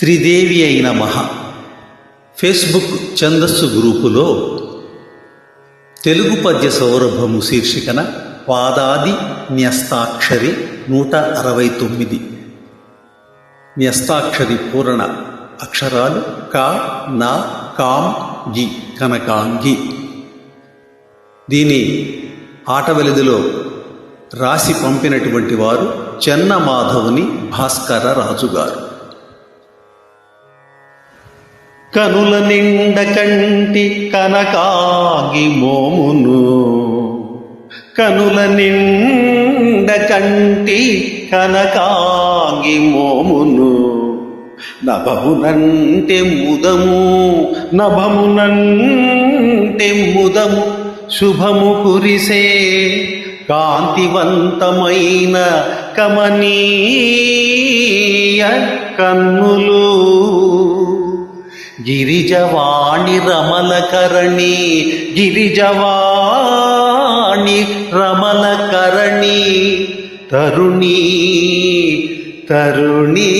త్రిదేవి అయిన మహా. ఫేస్బుక్ ఛందస్సు గ్రూపులో తెలుగు పద్య సౌరభము శీర్షికన పాదాది న్యస్తాక్షరి నూట అరవై తొమ్మిది న్యస్తాక్షరి పూరణ అక్షరాలు కా నా కాం గి కనకాంగి. దీని ఆటవెలిదిలో రాసి పంపినటువంటి వారు చెన్న మాధవుని భాస్కర రాజుగారు. కనుల నిండ కంటి కనకాగి మోమును. కనుల నిండ కంటి కనకాగి మోమును. నభమునంటే ముదము నభమునంటే ముదము శుభము కురిసే కాంతివంతమైన కమనీయ కన్నులు. గిరిజవాణి రమలకరణి గిరిజవాణి రమలకరణి తరుణి తరుణి